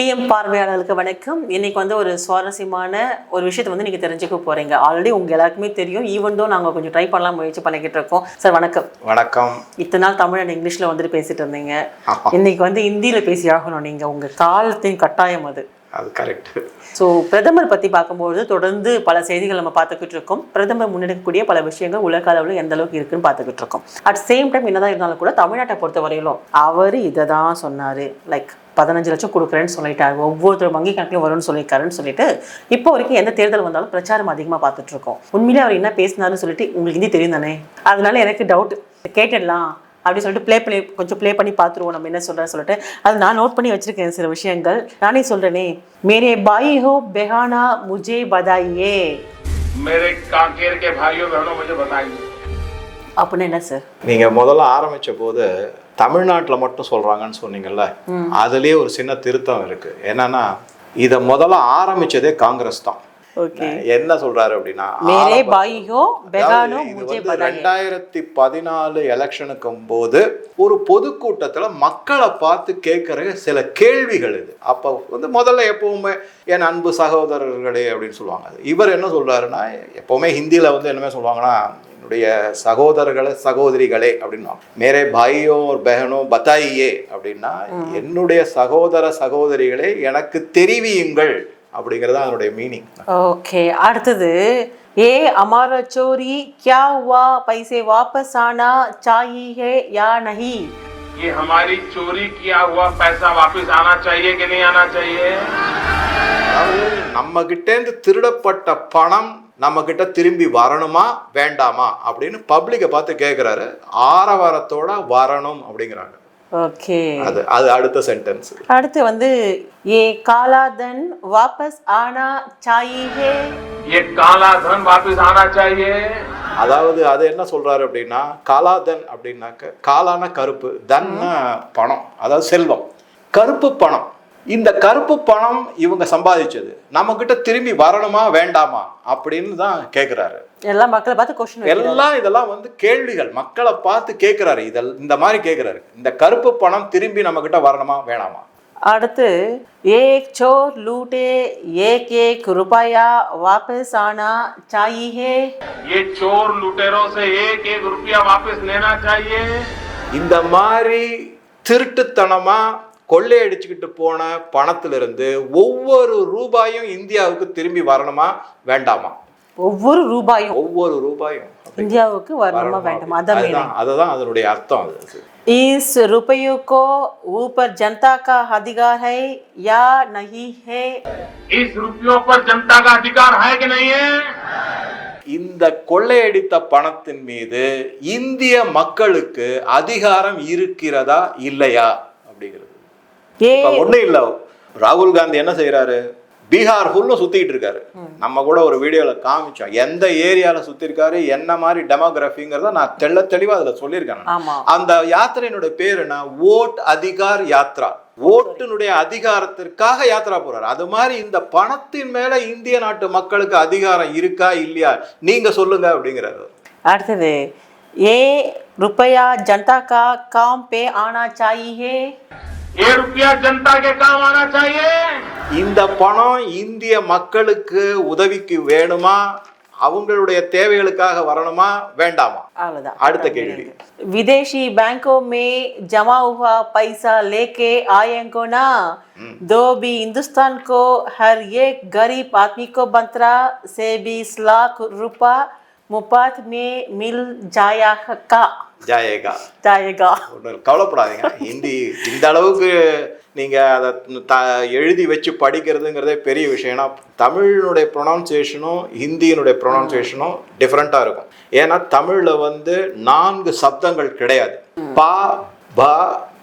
DM பார்வையாளர்களுக்கு வணக்கம். இன்னைக்கு வந்து ஒரு சுவாரஸ்யமான ஒரு விஷயத்தை வந்து நீங்க தெரிஞ்சுக்க போறீங்க. ஆல்ரெடி உங்க எல்லாருக்குமே தெரியும். ஈவன் தோ நாங்க கொஞ்சம் ட்ரை பண்ணலாம் முயற்சி பண்ணிக்கிட்டு இருக்கோம். சார் வணக்கம். வணக்கம். இத்தனை நாள் தமிழ் அண்ட் இங்கிலீஷ்ல வந்துட்டு பேசிட்டு இருந்தீங்க. இன்னைக்கு வந்து ஹிந்தியில பேசி ஆகணும் நீங்க. உங்க காலத்தின் கட்டாயம் அது. அது கரெக்ட் ஸோ பிரதமர் பத்தி பார்க்கும்போது தொடர்ந்து பல செய்திகள் நம்ம பார்த்துக்கிட்டு இருக்கோம். பிரதமர் முன்னெடுக்கக்கூடிய பல விஷயங்கள் உலக அளவில் எந்த அளவுக்கு இருக்குன்னு பார்த்துக்கிட்டு இருக்கோம். அட் சேம் டைம் என்னதான் இருந்தாலும் கூட தமிழ்நாட்டை பொறுத்த வரையிலும் அவர் இதை தான் சொன்னாரு. லைக் பதினஞ்சு லட்சம் கொடுக்குறேன்னு சொல்லிட்டாரு ஒவ்வொருத்தர் வங்கி கணக்குலையும் வரும்னு சொல்லியிருக்காருன்னு சொல்லிட்டு இப்போ வரைக்கும் எந்த தேர்தல் வந்தாலும் பிரச்சாரம் அதிகமாக பார்த்துட்டு இருக்கோம் உண்மையிலே அவர் என்ன பேசினாருன்னு சொல்லிட்டு உங்களுக்கு ஹிந்தி தெரியும் தானே? அதனால எனக்கு டவுட் கேட்டுடலாம் அப்படின்னு சொல்லிட்டு ப்ளே பண்ணி கொஞ்சம் ப்ளே பண்ணி பார்த்துருவோம். நம்ம என்ன சொல்கிறேன்னு சொல்லிட்டு. அது நான் நோட் பண்ணி வச்சுருக்கேன் சில விஷயங்கள். நானே சொல்கிறேனே மேரே பாய் ஹோ பெஹானா முஜே பதாயே. மேரே காங்கேர் கே பாயோ பெஹானோ முஜே பதாயே. அப்படின்னா என்ன சார் நீங்கள் முதல்ல ஆரம்பித்த போது தமிழ்நாட்டில் மட்டும் சொல்றாங்கன்னு சொன்னீங்கல்ல அதுலயே ஒரு சின்ன திருத்தம் இருக்கு. என்னன்னா இத முதல்ல ஆரம்பிச்சதே காங்கிரஸ் தான். என்ன சொல்றாரு அப்படின்னா ரெண்டாயிரத்தி பதினாலு எலெக்ஷனுக்கும் போது ஒரு பொதுக்கூட்டத்துல மக்களை பார்த்து கேட்கிற சில கேள்விகள் இது. அப்ப வந்து முதல்ல எப்பவுமே என் அன்பு சகோதரர்களே அப்படின்னு சொல்லுவாங்க. இவர் என்ன சொல்றாருன்னா எப்பவுமே ஹிந்தியில வந்து என்னமே சொல்லுவாங்கன்னா என்னுடைய சகோதரர்களே சகோதரிகளே அப்படின்னா மேரே பாயோ ஒரு பெஹனோ பத்தாயியே அப்படின்னா என்னுடைய சகோதர சகோதரிகளே எனக்கு தெரிவியுங்கள் அப்படிங்கிறது தான் அதனுடைய மீனிங் ஓகே அடுத்தது ஏ அமார சோரி क्या हुआ पैसे वापस आना चाहिए या नहीं ये हमारी चोरी किया हुआ पैसा वापस आना चाहिए कि नहीं आना चाहिए நம்ம நம்மகிட்டேருந்து திருடப்பட்ட பணம் நம்ம கிட்ட திரும்பி வரணுமா வேண்டாமா? அப்படின்னு பப்ளிக்கை பார்த்து கேட்குறாரு ஆரவாரத்தோட வரணும் அப்படிங்கிறாங்க. ஓகே. அது அது அடுத்த சென்டென்ஸ் அடுத்து வந்து ஏ காலாதன் வாபஸ் ஆனா சாயே ஏ காலாதன் வாபஸ் ஆனா சாயே அதாவது அது என்ன சொல்றாரு அப்படின்னா காலாதன் அப்படின்னாக்க காலான கருப்பு தன்ன பணம் அதாவது செல்வம். கருப்பு பணம். இந்த கருப்பு பணம் இவங்க சம்பாதிச்சது. நம்ம கிட்ட திரும்பி வரணுமா வேண்டாமா? அப்படின்னு தான் கேட்கிறாரு எல்லாம் மக்களை பார்த்து கொஸ்டின் எல்லாம் இதெல்லாம் வந்து கேள்விகள். மக்களை பார்த்து கேட்கிறாரு இதில் இந்த மாதிரி கேட்கிறாரு இந்த கருப்பு பணம் திரும்பி நம்ம கிட்ட வரணுமா வேணாமா? அடுத்து ஏக் சோர் லூட்டே ஏக் ஏக் ரூபாயா வாபஸ் ஆனா சாயே ஏ சோர் லூட்டேரோ சே ஏக் ஏக் ரூபாயா வாபஸ் லேனா சாயியே இந்த மாதிரி திருட்டுத்தனமாக கொள்ளையடிச்சுக்கிட்டு போன பணத்திலிருந்து ஒவ்வொரு ரூபாயும் இந்தியாவுக்கு திரும்பி வரணுமா வேண்டாமா ஒவ்வொரு ரூபாயும் ஒவ்வொரு ரூபாயும் இந்தியாவுக்கு வரணுமா வரணுமா? வேண்டாமா அதான் meaning. அதுதான் அதுதான் அதனுடைய அர்த்தம் அது इस रुपयों को ऊपर जनता का अधिकार है या नहीं है इस रुपयों पर जनता का अधिकार है कि नहीं है இந்த கொள்ளையடித்த பணத்தின் மீது இந்திய மக்களுக்கு அதிகாரம் இருக்கிறதா இல்லையா அப்படிங்கிறது ஒன்றும் இல்லை. ராகுல் காந்தி என்ன செய்யறாரு பீகார் ஃபுல்லும் சுத்திட்டு இருக்காரு. நம்ம கூட ஒரு வீடியோல காமிச்சோம். எந்த ஏரியால சுத்தி இருக்காரு என்ன மாதிரி டெமோகிராஃபிங்கிறத நான் தெள்ள தெளிவா அதுல சொல்லியிருக்கேன் அந்த யாத்திரையினுடைய பேர் என்ன ஓட் அதிகார் யாத்ரா. ஓட்டுனுடைய அதிகாரத்திற்காக யாத்திரா போறாரு. அது மாதிரி இந்த பணத்தின் மேல இந்திய நாட்டு மக்களுக்கு அதிகாரம் இருக்கா இல்லையா? நீங்க சொல்லுங்க அப்படிங்கிறாரு. அடுத்தது ஏ ருப்பையா ஜனதா கா காம் பே ஆனா சாயிஹே ये रुपया जनता के काम आना चाहिए இந்த பணம் இந்திய மக்களுக்கு உதவிக்கு வேணுமா அவங்களுடைய தேவைகளுக்காக வரணுமா வேண்டாமா அவ்வளவுதான் அடுத்த கேள்வி विदेशी बैंकों में जमा हुआ पैसा लेके आएंगे ना दो भी हिंदुस्तान को हर एक गरीब आदमी को बंतरा से बीस लाख रुपया मुफ्त में मिल जाएगा ஜாயேகா. ஜாயேகா. ஒன்றும் கவலைப்படாதீங்க. ஹிந்தி இந்த அளவுக்கு நீங்கள் அதை த எழுதி வச்சு படிக்கிறதுங்கிறதே பெரிய விஷயம்னா தமிழினுடைய ப்ரொனவுன்சியேஷனும் ஹிந்தியினுடைய ப்ரொனவுன்சியேஷனும் டிஃப்ரெண்ட்டாக இருக்கும். ஏன்னா தமிழில் வந்து நான்கு சப்தங்கள் கிடையாது. பா ப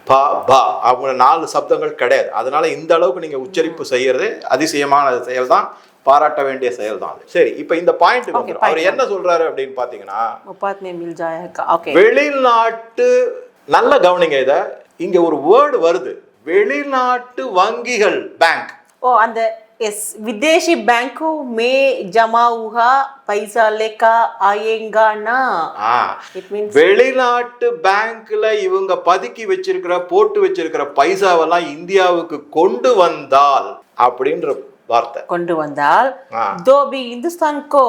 பா பா. அவங்க நாலு சப்தங்கள் கிடையாது. அதனால இந்த அளவுக்கு நீங்கள் உச்சரிப்பு செய்கிறது அதிசயமான செயல் தான் பாராட்ட வேண்டிய செயல் தான் சரி இப்போ இந்த பாயிண்ட் அவர் என்ன சொல்றாரு அப்படின்னு பாத்தீங்கன்னா வெளிநாட்டு நல்ல கவனிங்க இதை. இங்க ஒரு வேர்டு வருது. வெளிநாட்டு வங்கிகள் பேங்க் ஓ அந்த ಎಸ್ ವಿದೇಶಿ ಬ್ಯಾಂಕು ಮೇ ಜಮಾವುಹ பைசா லேக்கா ஆயேங்கானா? வெளிநாட்டு பேங்க்ல இவங்க பதுக்கி வச்சிருக்கிற போட்டு வச்சிருக்கிற பைசாவெல்லாம் இந்தியாவுக்கு கொண்டு வந்தால் அப்படின்ற வார்த்தை கொண்டு வந்தால் ஆ. दो भी हिंदुस्तान को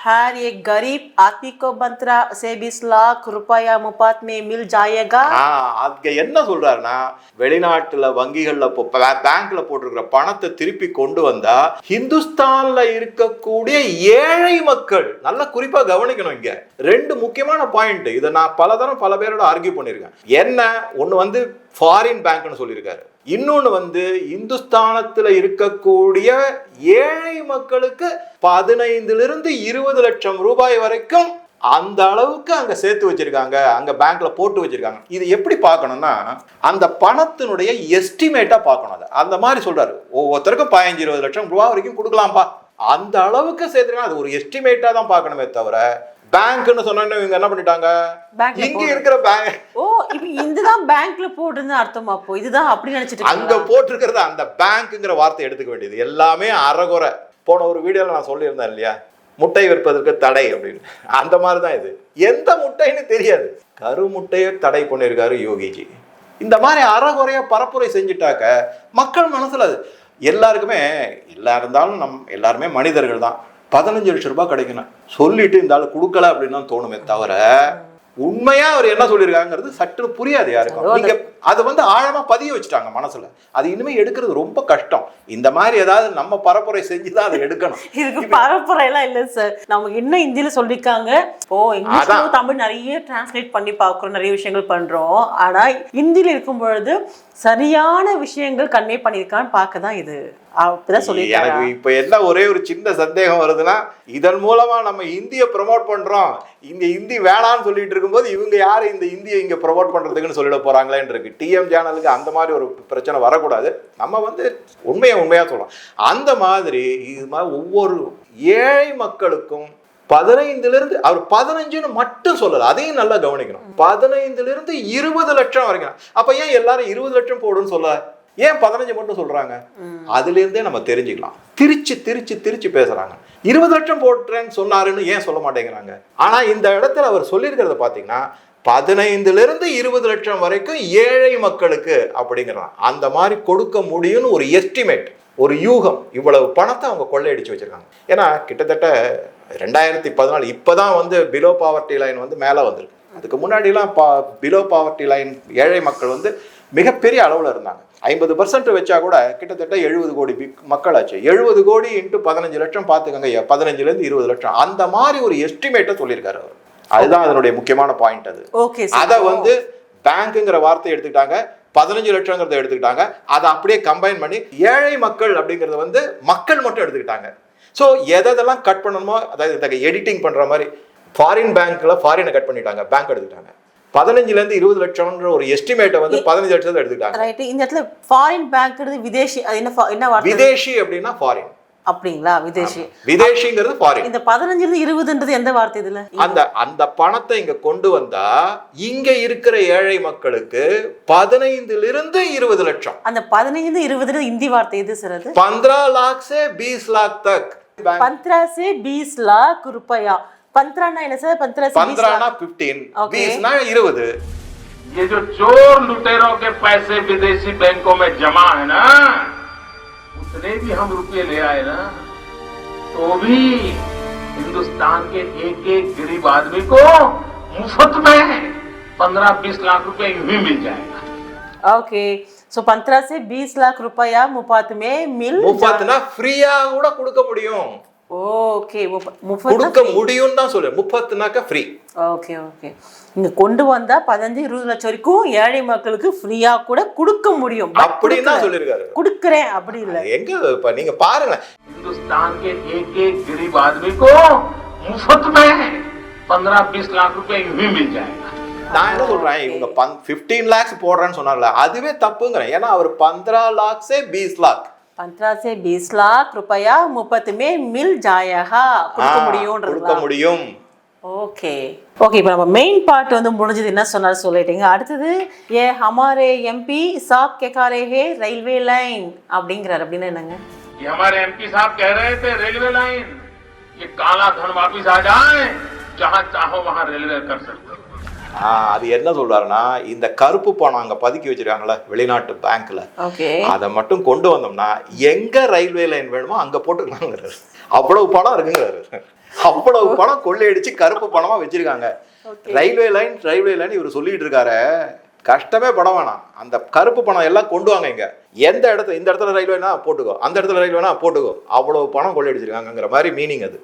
हर एक गरीब आदमी को पंद्रह से बीस लाख रुपया मुफ्त में मिल जाएगा ஆ, அதுக்கு என்ன சொல்றாருன்னா வெளிநாட்டுல வங்கிகள்ல போ- பே- பேங்க்ல போட்டிருக்கிற பணத்தை திருப்பி கொண்டு வந்தா ஹிந்துஸ்தான்ல இருக்கக்கூடிய ஏழை மக்கள் நல்லா குறிப்பா கவனிக்கணும் இங்க ரெண்டு முக்கியமான பாயிண்ட் இதை நான் பல தரம் பல பேரோட ஆர்கியூ பண்ணியிருக்கேன் என்ன ஒண்ணு வந்து ஃபாரின் பேங்க்னு சொல்லியிருக்காரு இன்னொன்னு வந்து இந்துஸ்தானத்துல இருக்கக்கூடிய ஏழை மக்களுக்கு பதினைந்துல இருந்து இருபது லட்சம் ரூபாய் வரைக்கும் அந்த அளவுக்கு அங்க சேர்த்து வச்சிருக்காங்க. அங்க பேங்க்ல போட்டு வச்சிருக்காங்க. இது எப்படி பார்க்கணும்னா அந்த பணத்தினுடைய எஸ்டிமேட்டா பார்க்கணும் அதை. அந்த மாதிரி சொல்றாரு. ஒவ்வொருத்தருக்கும் பதினஞ்சு இருபது லட்சம் ரூபாய் வரைக்கும் கொடுக்கலாம்ப்பா. அந்த அளவுக்கு சேர்த்துருக்காங்க அது ஒரு எஸ்டிமேட்டா தான் பார்க்கணுமே தவிர பேங்க்னு சொன்ன இவங்க என்ன பண்ணிட்டாங்க? இங்க இருக்கிற பேங்க் ஓ இப்ப இதுதான் பேங்க்ல போடுன்னு அர்த்தமா அப்போ இதுதான் அப்படி நினைச்சிட்டு அங்க போட்டிருக்கிறது அந்த பேங்க்ங்கிற வார்த்தை எடுத்துக்க வேண்டியது. எல்லாமே அறகுறை. போன ஒரு வீடியோல நான் சொல்லியிருந்தேன் இல்லையா? முட்டை விற்பதற்கு தடை அப்படின்னு. அந்த மாதிரி தான் இது. எந்த முட்டைன்னு தெரியாது. கரு முட்டையை தடை பண்ணியிருக்காரு யோகிஜி. இந்த மாதிரி அறகுறைய பரப்புரை செஞ்சுட்டாக்க மக்கள் மனசுல அது. எல்லாருக்குமே எல்லா இருந்தாலும் நம் எல்லாருமே மனிதர்கள் தான். பதினஞ்சு லட்சம் ரூபாய் கிடைக்கணும். சொல்லிட்டு இந்த ஆள் கொடுக்கல அப்படின்னு தான் தோணுமே தவிர உண்மையா அவர் என்ன சொல்லியிருக்காங்கிறது சற்று புரியாது யாருக்கும். நீங்க அதை வந்து ஆழமா பதிய வச்சுட்டாங்க மனசுல. அது இனிமே எடுக்கிறது ரொம்ப கஷ்டம். இந்த மாதிரி ஏதாவது நம்ம பரப்புரை செஞ்சுதான் அதை எடுக்கணும். இதுக்கு பரப்புரை எல்லாம் இல்ல சார் நமக்கு என்ன ஹிந்தியில சொல்லிருக்காங்க? ஓ இங்கிலீஷ்ல அதான். தமிழ் நிறைய டிரான்ஸ்லேட் பண்ணி பார்க்குறோம் நிறைய விஷயங்கள் பண்றோம். ஆனா ஹிந்தியில இருக்கும் பொழுது சரியான விஷயங்கள் கன்வே பண்ணியிருக்கான்னு பார்க்க தான் இது. அப்பதான் சொல்லியிருக்காங்க எனக்கு இப்ப என்ன ஒரே ஒரு சின்ன சந்தேகம் வருதுன்னா இதன் மூலமா நம்ம இந்திய ப்ரமோட் பண்றோம். இங்க ஹிந்தி வேணாம்னு சொல்லிட்டு இருக்கும்போது இவங்க யாரு இந்த இந்தியை இங்க ப்ரமோட் பண்றதுக்குன்னு சொல்லிட போறாங்களேன்னு இருக்கு. டிஎம் சேனலுக்கு அந்த மாதிரி ஒரு பிரச்சனை வரக்கூடாது. நம்ம வந்து உண்மையை உண்மையா சொல்றோம் அந்த மாதிரி இது மாதிரி ஒவ்வொரு ஏழை மக்களுக்கும் பதினைந்துல இருந்து அவர் பதினஞ்சுன்னு மட்டும் சொல்லல அதையும் நல்லா கவனிக்கணும். பதினைந்துல இருந்து இருபது லட்சம் வரைக்கும். அப்ப ஏன் எல்லாரும் இருபது லட்சம் போடுன்னு சொல்ல? ஏன் பதினஞ்சு மட்டும் சொல்றாங்க? அதுல இருந்தே நம்ம தெரிஞ்சுக்கலாம். திருச்சி திருச்சி திருச்சி பேசுறாங்க. இருபது லட்சம் போட்டுறேன்னு சொன்னாருன்னு ஏன் சொல்ல மாட்டேங்கிறாங்க? ஆனா இந்த இடத்துல அவர் சொல்லியிருக்கிறத பாத்தீங்கன்னா பதினைந்துல இருந்து இருபது லட்சம் வரைக்கும் ஏழை மக்களுக்கு அப்படிங்கிறான். அந்த மாதிரி கொடுக்க முடியும்னு ஒரு எஸ்டிமேட் ஒரு யூகம் இவ்வளவு பணத்தை அவங்க கொள்ளையடிச்சு வச்சிருக்காங்க. ஏன்னா கிட்டத்தட்ட ரெண்டாயிரத்தி பதினாலு இப்போதான் வந்து பிலோ பாவர்ட்டி லைன் வந்து மேலே வந்திருக்கு. அதுக்கு முன்னாடிலாம் பா பிலோ பாவர்ட்டி லைன் ஏழை மக்கள் வந்து மிகப்பெரிய அளவில் இருந்தாங்க. ஐம்பது பர்சன்ட் வச்சா கூட கிட்டத்தட்ட எழுபது கோடி மக்கள் ஆச்சு எழுபது கோடி இன்ட்டு பதினஞ்சு லட்சம் பார்த்துக்கோங்க பதினஞ்சுலேருந்து இருபது லட்சம். அந்த மாதிரி ஒரு எஸ்டிமேட்டை சொல்லியிருக்காரு அவர். அதுதான் அதனுடைய முக்கியமான பாயிண்ட் அது. ஓகே அதை வந்து பேங்க்குங்கிற வார்த்தையை எடுத்துக்கிட்டாங்க. பதினஞ்சு லட்சங்கிறத எடுத்துக்கிட்டாங்க. அதை அப்படியே கம்பைன் பண்ணி ஏழை மக்கள் அப்படிங்கறத வந்து மக்கள் மட்டும் எடுத்துக்கிட்டாங்க. ஸோ எதெல்லாம் கட் பண்ணணுமோ அதாவது எடிட்டிங் பண்ற மாதிரி ஃபாரின் பேங்க்ல ஃபாரினை கட் பண்ணிட்டாங்க. பேங்க் எடுத்துக்கிட்டாங்க. பதினஞ்சுலேருந்து இருபது லட்சம்ன்ற ஒரு எஸ்டிமேட்டை வந்து பதினஞ்சு லட்சத்தில் எடுத்துக்கிட்டாங்க. ரைட் இந்த இடத்துல ஃபாரின் பேங்க்ங்கிறது விதேஷி என்ன என்ன விதேஷி அப்படின்னா ஃபாரின் அப்படிங்களா? விதேஷி. விதேஷிங்கிறது ஃபாரின் இந்த பதினஞ்சுல இருபதுன்றது எந்த வார்த்தை இதுல? அந்த அந்த பணத்தை இங்க கொண்டு வந்தா இங்க இருக்கிற ஏழை மக்களுக்கு பதினைந்துல இருந்து இருபது லட்சம். அந்த பதினைந்து இருபதுல இந்தி வார்த்தை எது சார் அது? பந்திரா பீஸ் லாக் தக். பந்திரா சே பீஸ் லாக் ருபயா पंद्रह என்ன சார் पंद्रह से बीस पंद्रह ना लाख फिफ्टीन Okay. बीस ना இருபது ये जो चोर लुटेरों के पैसे विदेशी बैंकों में जमा है ना उतने भी हम रुपये ले आए ना तो भी हिंदुस्तान के एक एक गरीब आदमी को मुफ्त में पंद्रह बीस लाख रुपए यूं ही मिल जाएगा ஓகே சோ पंद्रह से बीस लाख रुपया मुफ्त में मिल முப்பத்துனா ஃப்ரீயா கூட கொடுக்க முடியும் ஓகே முப்பது கொடுக்க முடியும் தான் சொல்லு முப்பத்துனாக்க ஃப்ரீ ஓகே ஓகே இங்க கொண்டு வந்தா பதினஞ்சு இருபது லட்சம் வரைக்கும் ஏழை மக்களுக்கு ஃப்ரீயா கூட கொடுக்க முடியும் But அப்படின்னு தான் கொடுக்கல. சொல்லியிருக்காரு கொடுக்கிறேன் அப்படி இல்ல எங்க இப்ப நீங்க பாருங்க हिंदुस्तान के एक एक गरीब आदमी को मुफ्त में पंद्रह बीस लाख रुपए यूं ही मिल जाएगा நான் என்ன சொல்றேன் இவங்க பன் ஃபிஃப்டீன் லேக்ஸ் போடுறேன்னு சொன்னார்ல அதுவே தப்புங்கிறேன் ஏன்னா அவர் பந்திரா லாக்ஸே பீஸ் லாக் पंद्रह से बीस लाख रुपया मुफ्त में मिल जाएगा கொடுக்க கொடுக்க முடியும்ன்றதுங்களா முடியும் ஓகே ஓகே இப்போ நம்ம மெயின் பார்ட் வந்து முடிஞ்சது என்ன சொன்னாரு சொல்லிட்டீங்க அடுத்தது ஏ ஹமாரே எம்பி சாப் கேக்காரே ஹே ரயில்வே லைன் அப்படிங்கிறாரு அப்படின்னு என்னங்க ये हमारे एमपी साहब कह रहे थे रेलवे लाइन ये काला धन वापिस आ जाए जहां चाहो वहां रेलवे कर सकते हो। அது என்ன சொல்றாருன்னா இந்த கருப்பு பணம் அங்க பதுக்கி வச்சிருக்காங்கல்ல வெளிநாட்டு பேங்க்ல அதை மட்டும் கொண்டு வந்தோம்னா எங்க ரயில்வே லைன் வேணுமோ அங்க போட்டுக்கலாங்கிறாரு. அவ்வளவு பணம் இருக்குங்கிறாரு. அவ்வளவு பணம் கொள்ளையடிச்சு கருப்பு பணமா வச்சிருக்காங்க. ரயில்வே லைன் ரயில்வே லைன் இவர் சொல்லிட்டு இருக்காரு. கஷ்டமே பட வேணாம். அந்த கருப்பு பணம் எல்லாம் கொண்டு வாங்க இங்க. எந்த இடத்துல இந்த இடத்துல ரயில்வேனா போட்டுக்கோ. அந்த இடத்துல ரயில்வேனா போட்டுக்கோ. அவ்வளவு பணம் கொள்ளையடிச்சிருக்காங்கங்கிற மாதிரி மீனிங் அது.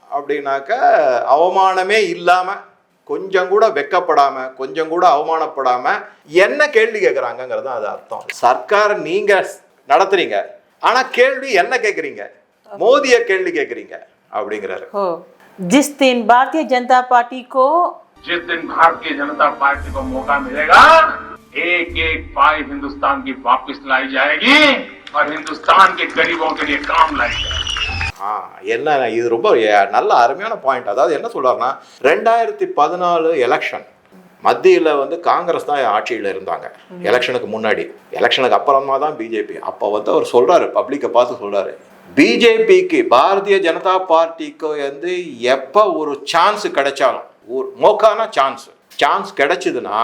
அப்படின்னாக்க அவமானமே இல்லாம கொஞ்சம் கூட வெக்கப்படாம கொஞ்சம் கூட அவமானப்படாம என்ன கேள்வி கேட்குறாங்கங்கிறது அது அர்த்தம் சர்க்கார் நீங்க நடத்துறீங்க ஆனா கேள்வி என்ன கேட்குறீங்க மோதிய கேள்வி கேட்குறீங்க அப்படிங்கிறாரு हो जिस दिन भारतीय जनता पार्टी को जिस दिन भारतीय जनता पार्टी को मौका मिलेगा एक एक पाई हिंदुस्तान की वापस लाई जाएगी और हिंदुस्तान के गरीबों के लिए काम लाई जाएगी ஆ என்ன இது ரொம்ப நல்ல அருமையான பாயிண்ட் அதாவது என்ன சொல்றாருன்னா ரெண்டாயிரத்தி பதினாலு எலெக்ஷன் மத்தியில் வந்து காங்கிரஸ் தான் ஆட்சியில் இருந்தாங்க. எலெக்ஷனுக்கு முன்னாடி. எலெக்ஷனுக்கு அப்புறமா தான் பிஜேபி அப்போ வந்து அவர் சொல்றாரு பப்ளிக்கை பார்த்து சொல்றாரு. பிஜேபிக்கு பாரதிய ஜனதா பார்ட்டிக்கு வந்து எப்போ ஒரு சான்ஸ் கிடைச்சாலும் ஒரு மோக்கான சான்ஸ் சான்ஸ் கிடைச்சதுன்னா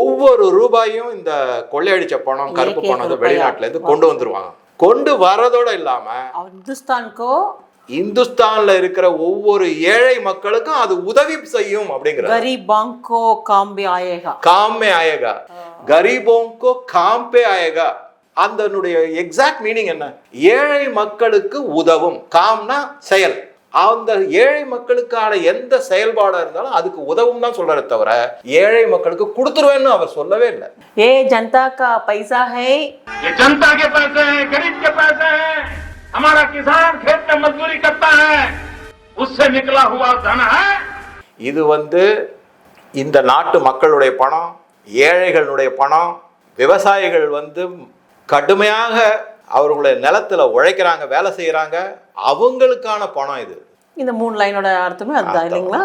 ஒவ்வொரு ரூபாயும் இந்த கொள்ளையடிச்ச பணம் கருப்பு பணம் வந்து ரூபாயா? வெளிநாட்டுல இருந்து கொண்டு வந்துருவாங்க. கொண்டு வரதோட இல்லாம இந்துஸ்தானுக்கோ இந்துஸ்தான்ல இருக்கிற ஒவ்வொரு ஏழை மக்களுக்கும் அது உதவி செய்யும் அப்படிங்கிற கரீபாங்கோ காம்பே ஆயேகா. காம்பே ஆயேகா. கரீபோங்கோ காம்பே ஆயேகா. அந்தனுடைய எக்ஸாக்ட் மீனிங் என்ன? ஏழை மக்களுக்கு உதவும். காம்னா செயல். அந்த ஏழை மக்களுக்கான எந்த செயல்பாடா இருந்தாலும் அதுக்கு உதவும் தான் சொல்றாரு தவிர ஏழை மக்களுக்கு கொடுத்துருவேன்னு அவர் சொல்லவே இல்லை ये जनता का पैसा है ये जनता के पैसे हैं गरीब के पैसे हैं हमारा किसान खेत में मजदूरी करता है उससे निकला हुआ धन है இது வந்து இந்த நாட்டு மக்களுடைய பணம் ஏழைகளுடைய பணம் விவசாயிகள் வந்து கடுமையாக அவர்களுடைய நிலத்துல உழைக்கிறாங்க வேலை செய்யறாங்க அவங்களுக்கான பணம் இது இந்த மூணு லைனோட அர்த்தமே அதுதான் அர்த்தம். இல்லைங்களா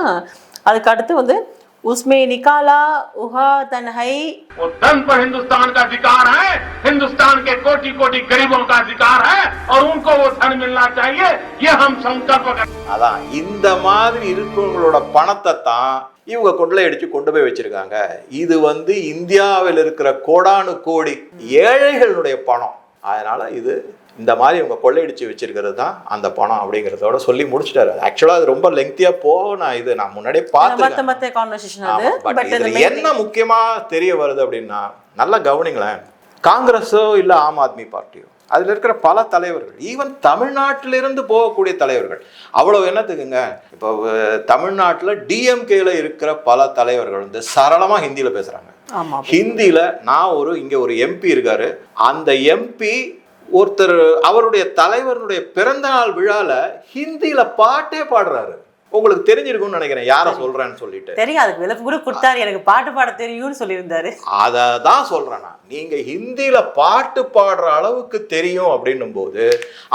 அதுக்கு அடுத்து வந்து உஸ்மே நிகாலா உஹா தன் ஹை वो धन पर हिंदुस्तान का अधिकार है हिंदुस्तान के कोटि कोटि गरीबों का अधिकार है और उनको वो धन मिलना चाहिए ये हम संकल्प कर அதான் இந்த மாதிரி இருக்கிறவங்களோட பணத்தை தான் இவங்க கொள்ளையடிச்சு கொண்டு போய் வச்சிருக்காங்க இது வந்து இந்தியாவில் இருக்கிற கோடானு கோடி ஏழைகளுடைய பணம் அதனால இது இந்த மாதிரி இவங்க கொள்ளையடிச்சு வச்சிருக்கிறது தான் அந்த பணம் அப்படிங்கிறதோட சொல்லி முடிச்சிட்டாரு. ஆக்சுவலா அது ரொம்ப லெங்க்தியா போக நான் இது. நான் முன்னாடியே இதுல என்ன முக்கியமா தெரிய வருது அப்படின்னா நல்லா கவனிங்களேன். காங்கிரஸோ இல்ல ஆம் ஆத்மி பார்ட்டியோ அதுல இருக்கிற பல தலைவர்கள் ஈவன் தமிழ்நாட்டிலிருந்து போகக்கூடிய தலைவர்கள் அவ்வளவு என்னத்துக்குங்க? இப்போ தமிழ்நாட்டுல டிஎம்கேல இருக்கிற பல தலைவர்கள் வந்து சரளமா ஹிந்தியில பேசுறாங்க. ஆமா. ஹிந்தியில நான் ஒரு இங்க ஒரு எம்பி இருக்காரு. அந்த எம்பி ஒருத்தர் அவருடைய தலைவருடைய பிறந்த நாள் விழால ஹிந்தியில பாட்டே பாடுறாரு. உங்களுக்கு தெரிஞ்சிருக்கும்னு நினைக்கிறேன். யாரை சொல்றேன்னு சொல்லிட்டு. தெரியும். அதுக்கு கூட கொடுத்தாரு. எனக்கு பாட்டு பாட தெரியும்னு சொல்லியிருந்தாரு. அதை தான் சொல்றேன் நான். நீங்க ஹிந்தியில பாட்டு பாடுற அளவுக்கு தெரியும் அப்படின்னும் போது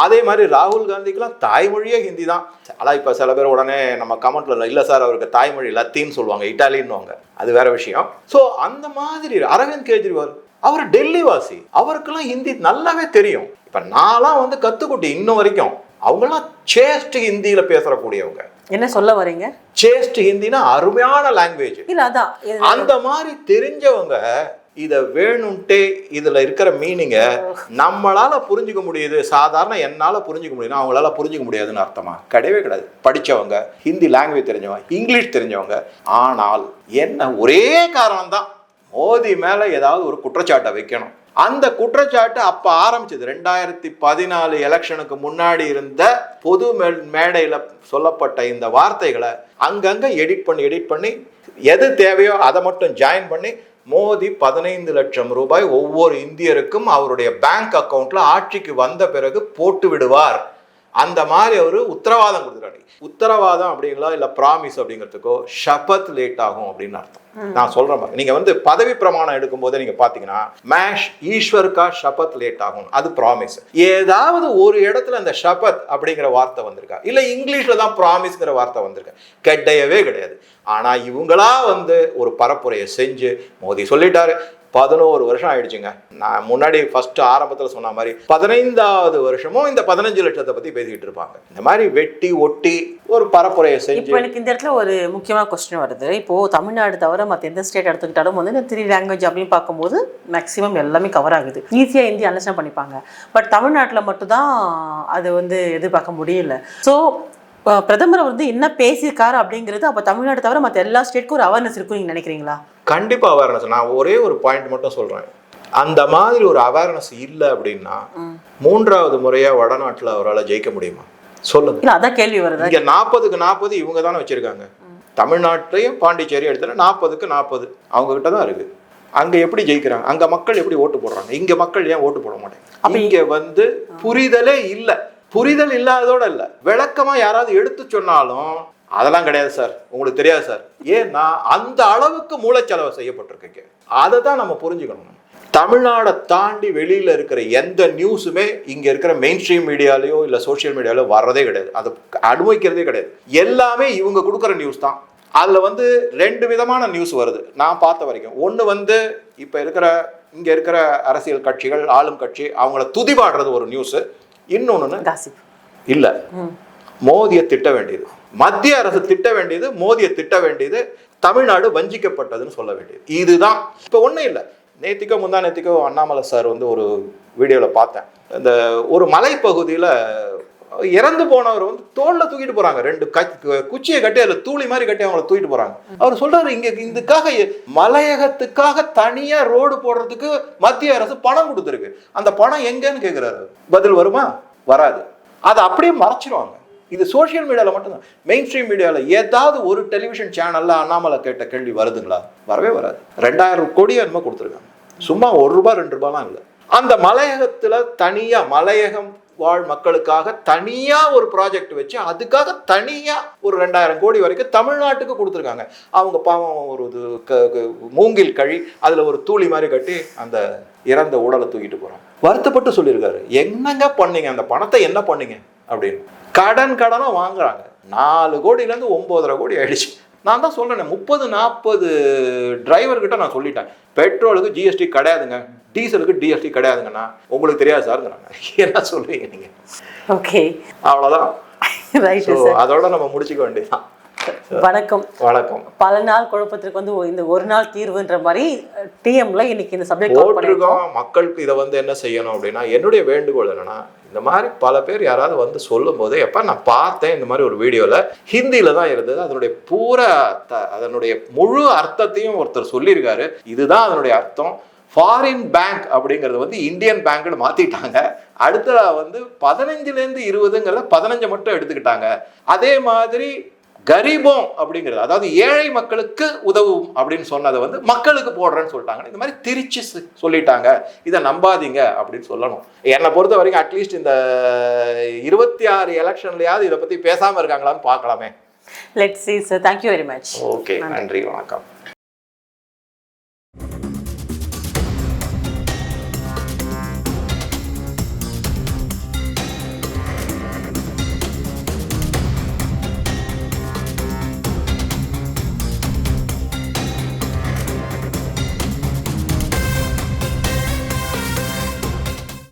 அதே மாதிரி ராகுல் காந்திக்கெல்லாம் தாய்மொழியே ஹிந்தி தான். ஆனா இப்ப சில பேர் உடனே நம்ம கமெண்ட்ல இல்ல சார் அவருக்கு தாய்மொழி லத்தீன்னு சொல்லுவாங்க இட்டாலின்னுவாங்க அது வேற விஷயம். ஸோ அந்த மாதிரி அரவிந்த் கெஜ்ரிவால் அவர் டெல்லி வாசி அவருக்கெல்லாம் ஹிந்தி நல்லாவே தெரியும். இப்ப நான்லாம் வந்து கத்துக்குட்டி இன்னும் வரைக்கும். அவங்கெல்லாம் சேஸ்ட் ஹிந்தியில பேசக்கூடியவங்க என்ன சொல்ல வரீங்க? சேஸ்ட் ஹிந்தினா அருமையான லாங்குவேஜ் இல்ல அதான் அந்த மாதிரி தெரிஞ்சவங்க இத வேணும்ட்டே இதுல இருக்கிற மீனிங்க நம்மளால புரிஞ்சுக்க முடியுது. சாதாரண என்னால புரிஞ்சுக்க முடியுதுன்னா அவங்களால புரிஞ்சுக்க முடியாதுன்னு அர்த்தமா? கிடையவே கிடையாது. படிச்சவங்க ஹிந்தி லாங்குவேஜ் தெரிஞ்சவங்க இங்கிலீஷ் தெரிஞ்சவங்க. ஆனால் என்ன ஒரே காரணம் தான் மோதி மேல ஏதாவது ஒரு குற்றச்சாட்டை வைக்கணும். அந்த குற்றச்சாட்டு அப்ப ஆரம்பிச்சது ரெண்டாயிரத்தி பதினாலு எலெக்ஷனுக்கு முன்னாடி இருந்த பொது மே- மேடையில சொல்லப்பட்ட இந்த வார்த்தைகளை அங்கங்க எடிட் பண்ணி எடிட் பண்ணி எது தேவையோ அதை மட்டும் ஜாயின் பண்ணி மோடி பதினைந்து லட்சம் ரூபாய் ஒவ்வொரு இந்தியருக்கும் அவருடைய பேங்க் அக்கௌண்ட்ல ஆட்சிக்கு வந்த பிறகு போட்டு விடுவார். அந்த மாதிரி ஒரு உத்தரவாதம் கொடுக்குறாரு உத்தரவாதம் அப்படிங்களா இல்ல ப்ராமிஸ் அப்படிங்கிறதுக்கோ ஷபத் லேட் ஆகும் அப்படின்னு அர்த்தம். நான் சொல்றேன் பாருங்க. நீங்க வந்து பதவி பிரமாணம் எடுக்கும் போது நீங்க பாத்தீங்கன்னா மேஷ் ஈஸ்வர்கா ஷபத் லேட் ஆகும். அது ப்ராமிஸ் ஏதாவது ஒரு இடத்துல அந்த ஷபத் அப்படிங்கிற வார்த்தை வந்திருக்கா? இல்ல இங்கிலீஷ்ல தான் ப்ராமிஸ்ங்கிற வார்த்தை வந்திருக்கா? கிடையவே கிடையாது. ஆனா இவங்களா வந்து ஒரு பரப்புரையை செஞ்சு மோடி சொல்லிட்டாரு. பதினோரு வருஷம் ஆயிடுச்சுங்க. நான் முன்னாடி ஃபர்ஸ்ட் ஆரம்பத்தில் சொன்ன மாதிரி பதினைந்தாவது வருஷமும் இந்த பதினஞ்சு லட்சத்தை பத்தி பேசிக்கிட்டு இருப்பாங்க. இந்த மாதிரி வெட்டி ஒட்டி ஒரு பரப்புரையை செஞ்சு இப்போ எனக்கு இந்த இடத்துல ஒரு முக்கியமான கொஸ்டின் வருது. இப்போ தமிழ்நாடு தவிர மற்ற எந்த ஸ்டேட் எடுத்துக்கிட்டாலும் வந்து இந்த த்ரீ லாங்குவேஜ் அப்படின்னு பார்க்கும்போது மேக்ஸிமம் எல்லாமே கவர் ஆகுது. ஈஸியாக ஹிந்தி அண்டர்ஸ்டாண்ட் பண்ணிப்பாங்க. பட் தமிழ்நாட்டில் மட்டும்தான் அது வந்து எதிர்பார்க்க முடியல. ஸோ பிரதமர் வந்து என்ன பேசியிருக்காரு அப்படிங்கிறது அப்போ தமிழ்நாடு தவிர மற்ற எல்லா ஸ்டேட்க்கும் ஒரு அவேர்னஸ் இருக்கும் நீங்கள் நினைக்கிறீங்களா? கண்டிப்பா அவேர்னஸ் நான் ஒரே ஒரு பாயிண்ட் மட்டும் சொல்றேன். அந்த மாதிரி ஒரு அவேர்னஸ் இல்லை அப்படின்னா மூன்றாவது முறையா வடநாட்டுல அவரால் ஜெயிக்க முடியுமா? சொல்லுங்க. அதான் கேள்வி வருது. இங்க நாற்பதுக்கு நாற்பது இவங்க தானே வச்சிருக்காங்க. தமிழ்நாட்டையும் பாண்டிச்சேரி எடுத்தா நாற்பதுக்கு நாற்பது அவங்க கிட்ட தான் இருக்கு. அங்க எப்படி ஜெயிக்கிறாங்க? அங்க மக்கள் எப்படி ஓட்டு போடுறாங்க? இங்க மக்கள் ஏன் ஓட்டு போட மாட்டாங்க? இங்க வந்து புரிதலே இல்ல. புரிதல் இல்லாததோட இல்ல. விளக்கமா யாராவது எடுத்து சொன்னாலும் அதெல்லாம் கிடையாது சார். உங்களுக்கு தெரியாது சார். ஏன்னா அந்த அளவுக்கு மூளைச்செலவு செய்யப்பட்டிருக்கீங்க. அதை தான் நம்ம புரிஞ்சுக்கணும். தமிழ்நாடை தாண்டி வெளியில இருக்கிற எந்த நியூஸுமே இங்க இருக்கிற மெயின் ஸ்ட்ரீம் மீடியாலயோ இல்ல சோஷியல் மீடியாலயோ வர்றதே கிடையாது. அது அனுபவிக்கிறதே கிடையாது. எல்லாமே இவங்க கொடுக்குற நியூஸ் தான். அதுல வந்து ரெண்டு விதமான நியூஸ் வருது. நான் பார்த்த வரைக்கும். ஒண்ணு வந்து இப்ப இருக்கிற இங்க இருக்கிற அரசியல் கட்சிகள் ஆளும் கட்சி அவங்கள துதிபாடுறது ஒரு நியூஸ் இன்னொன்னு காசிப் இல்ல. மோதியை திட்ட வேண்டியது. மத்திய அரசு திட்ட வேண்டியது மோதியை திட்ட வேண்டியது தமிழ்நாடு வஞ்சிக்கப்பட்டதுன்னு சொல்ல வேண்டியது. இதுதான். இப்போ ஒன்றும் இல்லை. நேத்திக்கோ முந்தா நேத்திக்கோ அண்ணாமலை சார் வந்து ஒரு வீடியோவில் பார்த்தேன். இந்த ஒரு மலைப்பகுதியில் இறந்து போனவர் வந்து தோல்ல தூக்கிட்டு போறாங்க. ரெண்டு க- குச்சியை கட்டி அதுல தூளி மாதிரி கட்டி அவங்கள தூக்கிட்டு போறாங்க. அவர் சொல்றாரு இங்க இதுக்காக மலையகத்துக்காக தனியா ரோடு போடுறதுக்கு மத்திய அரசு பணம் கொடுத்துருக்கு. அந்த பணம் எங்கன்னு கேக்குறாரு. பதில் வருமா? வராது. அதை அப்படியே மறைச்சிருவாங்க. இது சோஷியல் மீடியாவில் மட்டும்தான். மெயின் ஸ்ட்ரீம் மீடியாவில் ஏதாவது ஒரு டெலிவிஷன் சேனலில் அண்ணாமலை கேட்ட கேள்வி வருதுங்களா? வரவே வராது. ரெண்டாயிரம் கோடி என்னமோ கொடுத்துருக்காங்க. சும்மா ஒரு ரூபாய் ரெண்டு ரூபாலாம் இல்லை. அந்த மலையகத்தில் தனியாக மலையகம் வாழ் மக்களுக்காக தனியாக ஒரு ப்ராஜெக்ட் வச்சு அதுக்காக தனியாக ஒரு ரெண்டாயிரம் கோடி வரைக்கும் தமிழ்நாட்டுக்கு கொடுத்துருக்காங்க. அவங்க பாவம் ஒரு இது க- மூங்கில் கழி அதில் ஒரு தூளி மாதிரி கட்டி அந்த இறந்த உடலை தூக்கிட்டு போகிறோம் வருத்தப்பட்டு சொல்லியிருக்காரு. என்னங்க பண்ணீங்க? அந்த பணத்தை என்ன பண்ணீங்க? அப்படின்னு. கடன் கடனா வாங்குறாங்க. நாலு கோடியில இருந்து ஒன்பதரை கோடி ஆயிடுச்சு. நான் தான் சொல்றேன் முப்பது நாற்பது டிரைவர் கிட்ட நான் சொல்லிட்டேன். பெட்ரோலுக்கு ஜிஎஸ்டி கிடையாதுங்க. டீசலுக்கு டிஎஸ்டி கிடையாதுங்கண்ணா உங்களுக்கு தெரியாது சார்ங்கிறாங்க என்ன சொல்றீங்க நீங்க? ஓகே சார் அதோட நம்ம முடிச்சுக்க வேண்டியதுதான். வணக்கம். வணக்கம். பல நாள் குழப்பத்திற்கு வந்து இந்த ஒரு நாள் தீர்வுன்ற மாதிரி டிஎம்ல இன்னைக்கு இந்த சப்ஜெக்ட் போட்டிருக்கோம். மக்களுக்கு இதை வந்து என்ன செய்யணும் அப்படின்னா என்னுடைய வேண்டுகோள் என்னன்னா இந்த மாதிரி பல பேர் யாராவது வந்து சொல்லும் போது எப்ப நான் பார்த்தேன் இந்த மாதிரி ஒரு வீடியோல. ஹிந்தியில தான் இருந்தது. அதனுடைய பூரா அதனுடைய முழு அர்த்தத்தையும் ஒருத்தர் சொல்லியிருக்காரு. இதுதான் அதனுடைய அர்த்தம். ஃபாரின் பேங்க் அப்படிங்கறது வந்து இந்தியன் பேங்க்னு மாத்திட்டாங்க. அடுத்த வந்து பதினஞ்சுல இருந்து இருபதுங்கிறத பதினஞ்சு மட்டும் எடுத்துக்கிட்டாங்க. அதே மாதிரி கரீபோம் அப்படிங்கிறது அதாவது ஏழை மக்களுக்கு உதவும் அப்படின்னு சொன்னதை வந்து மக்களுக்கு போடுறேன்னு சொல்லிட்டாங்க. இந்த மாதிரி திரிச்சு சொல்லிட்டாங்க. இதை நம்பாதீங்க அப்படின்னு சொல்லணும். என்னை பொறுத்த வரைக்கும் அட்லீஸ்ட் இந்த இருபத்தி ஆறு எலெக்ஷன்லயாவது இதை பத்தி பேசாம இருக்காங்களான்னு பார்க்கலாமே. Let's see sir thank you very much okay நன்றி வணக்கம்.